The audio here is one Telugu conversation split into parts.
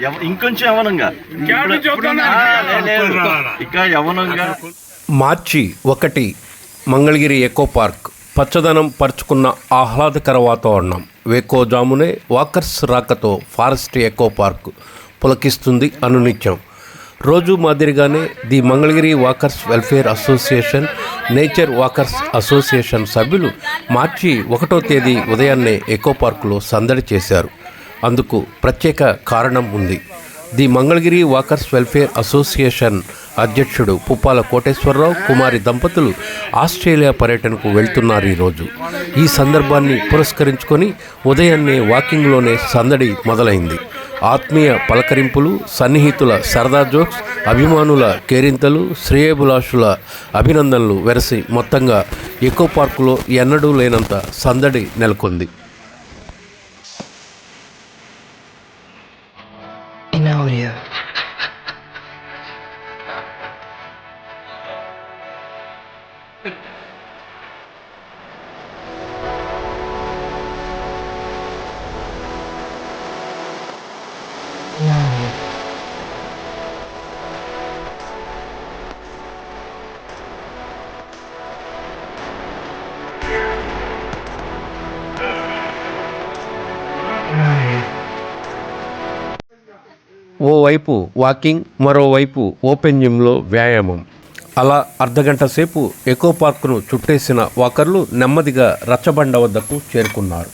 ఎవ- ఇంకొంచెం యవనంగా. ఇంకా యవనంగా మార్చి ఒకటి మంగళగిరి ఎకో పార్క్. పచ్చదనం పరుచుకున్న ఆహ్లాదకర వాతావరణం. వేకోజామునే వాకర్స్ రాకతో ఫారెస్ట్ ఎకో పార్క్ పులకిస్తుంది అనునిత్యం. రోజు మాదిరిగానే the Mangalagiri walkers welfare association nature walkers association సభ్యులు మార్చి ఒకటో తేదీ ఉదయాన్నే ఎకో పార్కులో సందడి చేశారు. అందుకు ప్రత్యేక కారణం ఉంది. The Mangalagiri walkers welfare association అధ్యక్షుడు పుప్పాల కోటేశ్వరరావు కుమారి దంపతులు ఆస్ట్రేలియా పర్యటనకు వెళ్తున్నారు ఈరోజు. ఈ సందర్భాన్ని పురస్కరించుకొని ఉదయాన్నే వాకింగ్లోనే సందడి మొదలైంది. ఆత్మీయ పలకరింపులు సన్నిహితుల సరదా జోక్స్ అభిమానుల కేరింతలు శ్రేయభిలాషుల అభినందనలు వెరసి మొత్తంగా ఎకో పార్కులో ఎన్నడూ లేనంత సందడి నెలకొంది. ఓవైపు వాకింగ్ మరోవైపు ఓపెన్ జిమ్లో వ్యాయామం. అలా అర్ధగంట సేపు ఎకో పార్కును చుట్టేసిన వాకర్లు నెమ్మదిగా రచ్చబండ వద్దకు చేరుకున్నారు.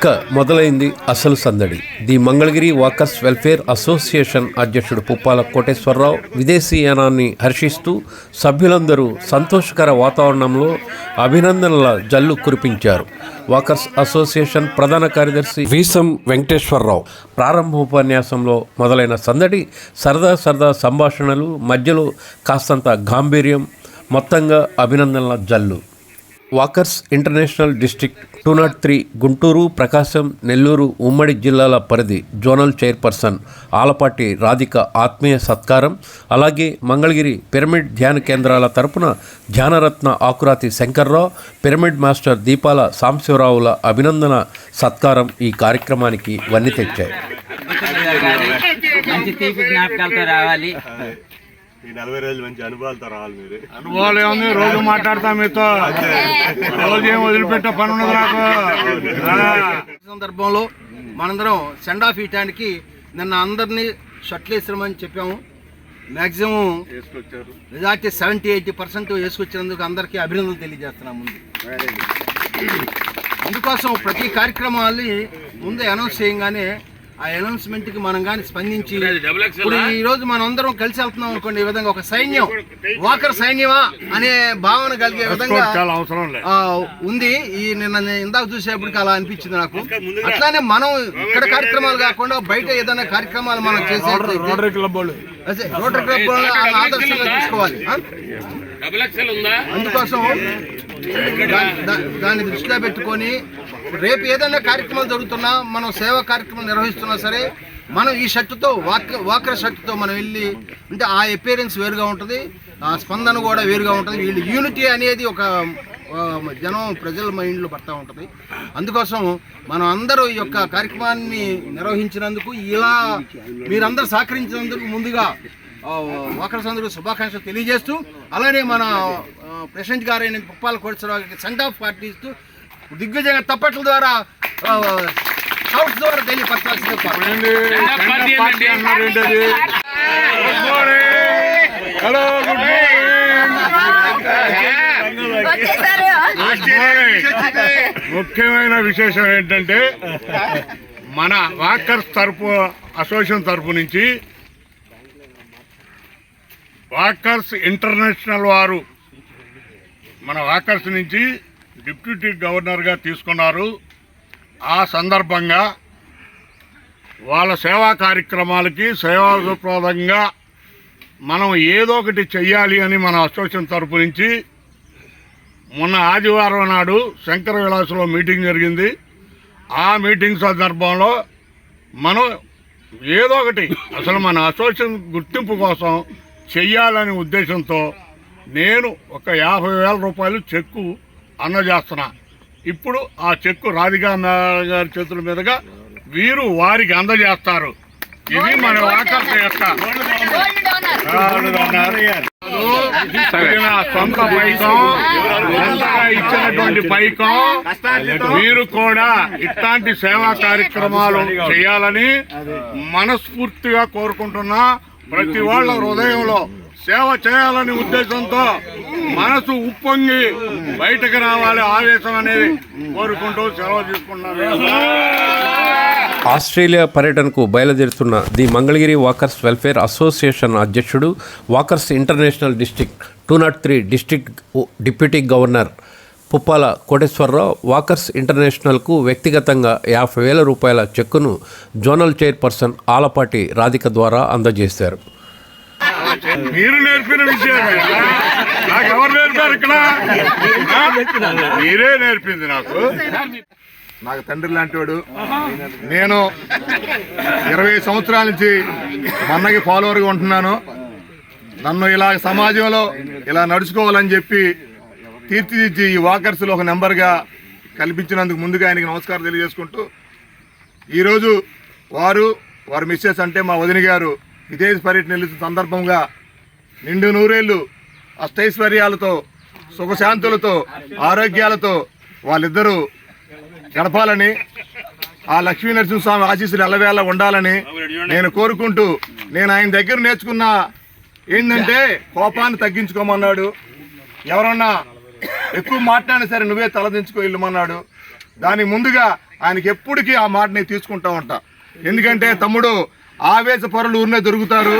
ఇక మొదలైంది అసలు సందడి. The Mangalagiri walkers welfare association అధ్యక్షుడు పుప్పాల కోటేశ్వరరావు విదేశీయానాన్ని హర్షిస్తూ సభ్యులందరూ సంతోషకర వాతావరణంలో అభినందనల జల్లు కురిపించారు. వాకర్స్ అసోసియేషన్ ప్రధాన కార్యదర్శి వీసం వెంకటేశ్వరరావు. ప్రారంభోపన్యాసంలో మొదలైన సందడి సరదా సరదా సంభాషణలు మధ్యలో కాస్తంత గాంభీర్యం మొత్తంగా అభినందనల జల్లు. Walkers international district two naught three Guntur Prakasam Nellore ఉమ్మడి జిల్లాల పరిధి జోనల్ చైర్పర్సన్ ఆలపాటి రాధిక ఆత్మీయ సత్కారం. అలాగే మంగళగిరి పిరమిడ్ ధ్యాన కేంద్రాల తరపున ధ్యానరత్న ఆకురాతి శంకర్రావు పిరమిడ్ మాస్టర్ దీపాల సాంశివరావుల అభినందన సత్కారం ఈ కార్యక్రమానికి వన్ని తెచ్చాయి. మంచి తీపి జ్ఞాపకాలతో రావాలి. ఈ నలభై రోజులు మంచి అనుభవాలతో రావాలి మీరు. అనుభవాలు ఏముంది రోజు మాట్లాడతాం మీతో. రోజు ఏం వదిలిపెట్టే పని ఉన్నది నాకు. ఈ సందర్భంలో మనందరం సెండ్ ఆఫ్ ఇయటానికి నిన్న అందరినీ షట్లు వేసిరమని చెప్పాము. Maximum majority seventy eighty percent వేసుకొచ్చినందుకు అందరికీ అభినందనలు తెలియజేస్తున్నాం ముందు. అందుకోసం ప్రతి కార్యక్రమాన్ని ముందే అనౌన్స్ చేయగానే ఆ అనౌన్స్మెంట్కి మనం కానీ స్పందించి ఇప్పుడు ఈ రోజు మనం అందరం కలిసి వెళ్తున్నాం అనుకోండి ఈ విధంగా ఒక సైన్యం. వాకర్ సైన్యమా అనే భావన కలిగే విధంగా ఉంది. ఈ నిన్న నేను ఇందాక చూసేప్పటికి అలా అనిపించింది నాకు. అట్లానే మనం ఇక్కడ కార్యక్రమాలు కాకుండా బయట ఏదైనా కార్యక్రమాలు మనం చేసే రోటరీ క్లబ్ రోటరీ క్లబ్ ఆదర్శంగా తీసుకోవాలి? అందుకోసం దాన్ని దృష్టిలో పెట్టుకొని రేపు ఏదైనా కార్యక్రమాలు జరుగుతున్నా మనం సేవా కార్యక్రమం నిర్వహిస్తున్నా సరే మనం ఈ షర్టుతో వాక్ వాకర్ షర్టుతో మనం వెళ్ళి అంటే ఆ అపీరెన్స్ వేరుగా ఉంటుంది ఆ స్పందన కూడా వేరుగా ఉంటుంది. వీళ్ళు యూనిటీ అనేది ఒక జనం ప్రజల మైండ్లో పడతా ఉంటుంది. అందుకోసం మనం అందరూ ఈ యొక్క కార్యక్రమాన్ని నిర్వహించినందుకు ఇలా మీరందరూ సహకరించినందుకు ముందుగా ఆ, వాకర్స్ అందరూ శుభాకాంక్షలు తెలియజేస్తూ అలానే మన ప్రెసిడెంట్ గారైన Puppala Koteswararao centre of party ఇస్తూ దిగ్విజయంగా తప్పట్ల ద్వారా షౌట్స్ ద్వారా తెలియపరచాల్సిందే హలో గుడ్ మార్నింగ్ ముఖ్యమైన విశేషం ఏంటంటే మన వాకర్స్ తరపు అసోసియేషన్ తరపు నుంచి వాకర్స్ ఇంటర్నేషనల్ వారు మన వాకర్స్ నుంచి డిప్యూటీ గవర్నర్గా తీసుకున్నారు. ఆ సందర్భంగా వాళ్ళ సేవా కార్యక్రమాలకి సేవాప్రదంగా మనం ఏదో ఒకటి చెయ్యాలి అని మన అసోసియేషన్ తరపు నుంచి మొన్న ఆదివారం నాడు శంకర విలాసులో మీటింగ్ జరిగింది. ఆ మీటింగ్ సందర్భంలో మనం ఏదో ఒకటి అసలు మన అసోసియేషన్ గుర్తింపు కోసం చెయ్యాలనే ఉద్దేశంతో నేను ఒక యాభై వేల రూపాయలు చెక్కు అందజేస్తున్నా ఇప్పుడు ఆ చెక్కు రాధికా గారి చేతుల మీదుగా వీరు వారికి అందజేస్తారు. ఇది మన యొక్క సొంత పైకం ఇచ్చినటువంటి పైకం మీరు కూడా ఇట్లాంటి సేవా కార్యక్రమాలు చేయాలని మనస్ఫూర్తిగా కోరుకుంటున్నా. ప్రతి వాళ్ళ హృదయంలో సేవ చేయాలనే ఉద్దేశంతో మనసు ఉప్పొంగి బయటకు రావాలి ఆవేశం అనేది కోరుకుంటూ సెలవు తీసుకున్నాను ఆస్ట్రేలియా పర్యటనకు బయలుదేరుతున్న the Mangalagiri walkers welfare association అధ్యక్షుడు walkers international district two naught three district deputy governor Puppala Koteswararao walkers ఇంటర్నేషనల్కు వ్యక్తిగతంగా యాభై వేల రూపాయల చెక్కును జోనల్ చైర్పర్సన్ ఆలపాటి రాధిక ద్వారా అందజేశారు. మీరు నేర్పిన విషయమే. నాకు ఎవరు నేర్పారు ఇక్కడ? మీరే నేర్పింది నాకు. నాకు తండ్రి లాంటివాడు. నేను ఇరవై సంవత్సరాల నుంచి మన్నకి ఫాలోవర్గా ఉంటున్నాను. నన్ను ఇలా సమాజంలో ఇలా నడుచుకోవాలని చెప్పి తీర్చిదిద్ది ఈ వాకర్స్లో ఒక నెంబర్గా కల్పించినందుకు ముందుగా ఆయనకి నమస్కారం తెలియజేసుకుంటూ ఈరోజు వారు వారి మిస్సెస్ అంటే మా వదిన గారు విదేశ పర్యటన వెళ్తున్న సందర్భంగా నిండు నూరేళ్ళు అష్టైశ్వర్యాలతో సుఖశాంతులతో ఆరోగ్యాలతో వాళ్ళిద్దరూ గడపాలని ఆ లక్ష్మీ నరసింహస్వామి ఆశీస్సులు ఎల్లవేళ ఉండాలని నేను కోరుకుంటూ నేను ఆయన దగ్గర నేర్చుకున్న ఏంటంటే కోపాన్ని తగ్గించుకోమన్నాడు. ఎవరన్నా ఎక్కువ మాట్లాడినా సరే నువ్వే తలదించుకో ఇల్లుమన్నాడు. దానికి ముందుగా ఆయనకి ఎప్పటికీ ఆ మాట నేను తీసుకుంటా ఉంటా. ఎందుకంటే తమ్ముడు ఆవేశ పరులు ఊరినే దొరుకుతారు.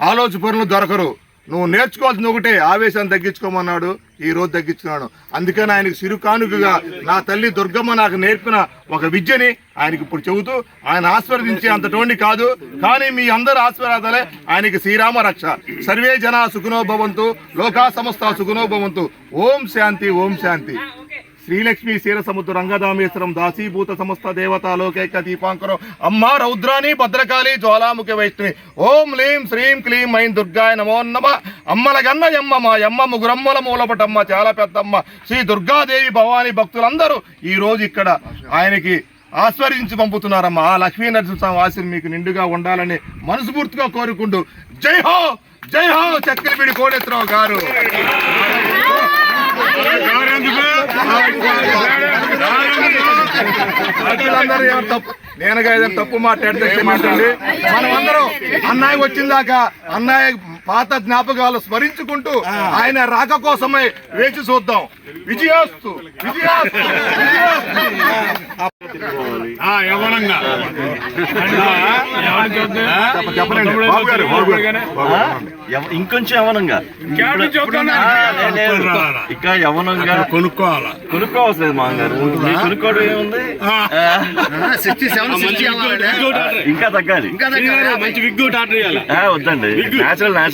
ఆలోచన పరులు దొరకరు. నువ్వు నేర్చుకోవాల్సింది ఒకటే ఆవేశాన్ని తగ్గించుకోమన్నాడు ఈ రోజు తగ్గించుకున్నాడు. అందుకని ఆయనకు సిరుకానుకగా నా తల్లి దుర్గమ్మ నాకు నేర్పిన ఒక విద్యని ఆయనకి ఇప్పుడు చెబుతూ ఆయన ఆస్వాదించే అంతటోండి కాదు కానీ మీ అందరు ఆశీర్వాదాలే ఆయనకి శ్రీరామ రక్ష. సర్వే జన సుఖనోభవంతు లోకా సంస్థ సుఖనోభవంతు ఓం శాంతి ఓం శాంతి. శ్రీలక్ష్మి క్షీరసముద్ర రంగదామేశ్వరం దాసీభూత సమస్త దేవతా లోకైక దీపాంకరం. అమ్మ రౌద్రాణి భద్రకాళి జ్వాలాముఖి వైష్ణవి. ఓం లీం శ్రీం క్లీం మైం దుర్గాయ నమో నమ. అమ్మల గన్న యమ్మ మా యమ్మ ముగురమ్మల మూలపటమ్మ చాలా పెద్దమ్మ. శ్రీ దుర్గాదేవి భవాని భక్తులందరూ ఈ రోజు ఇక్కడ ఆయనకి ఆస్వాదించి పంపుతున్నారమ్మా. ఆ లక్ష్మీ నరసింహస్వామి ఆశీర్వాదం మీకు నిండుగా ఉండాలని మనస్ఫూర్తిగా కోరుకుంటూ జై హో! జై హో! చక్రపిడి కోడేశ్వరరావు గారు. ప్రజలందరూ తప్పు నేనుగా ఏదైనా తప్పు మాట్లాడితే క్షమించండి. మనం అందరం అన్నయ్య వచ్చిందాక అన్నయ్య పాత జ్ఞాపకాలు స్మరించుకుంటూ ఆయన రాక కోసమే వేచి చూద్దాం. విజయాస్తు ఇంకొంచెం యవనంగా. ఇంకా యవనంగా కొనుక్కోవాలా? కొనుక్కోవసలేదు మామగారు. కొనుక్కోవడం ఏముంది? ఇంకా తగ్గాలి. మంచి విగ్గు టాటర్ చేయాలి ఆ, వద్దండి. నేచురల్ నేచురల్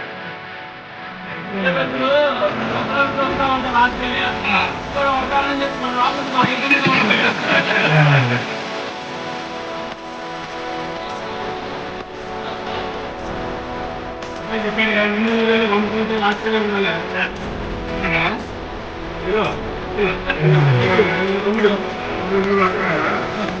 చెప్పాను ఎంతో రెండు వేలు ఎక్కువగా In audio.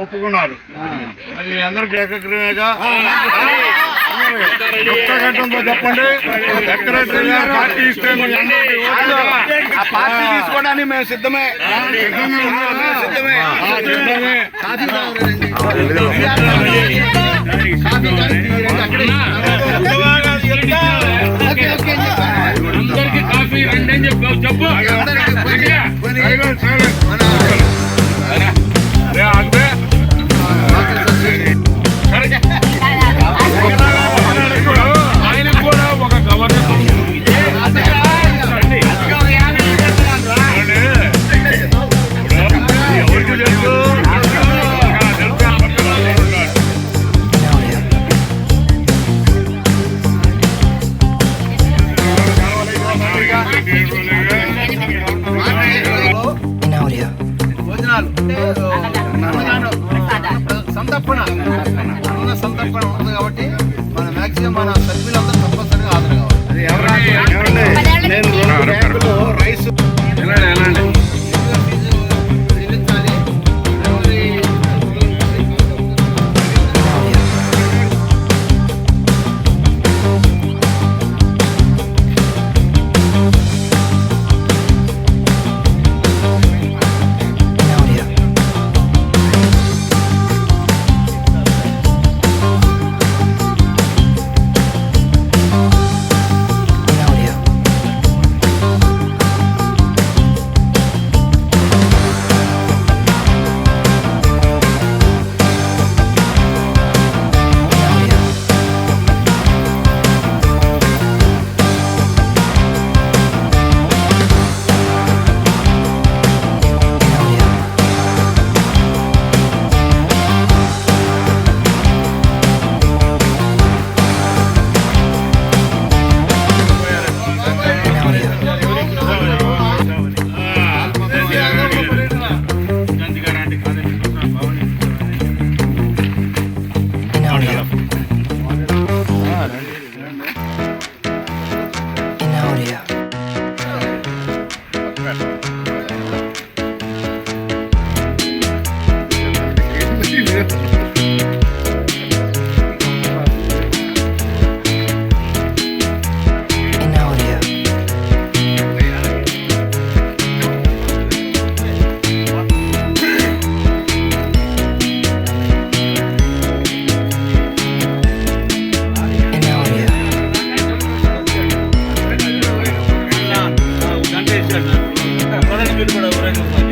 ఒప్పుకున్నారు. అది అందరికి ఏకగ్రీవేగా. చెప్పండి. మేము సిద్ధమే. సిద్ధమే. చెప్పు. చెప్పు 哎。what like.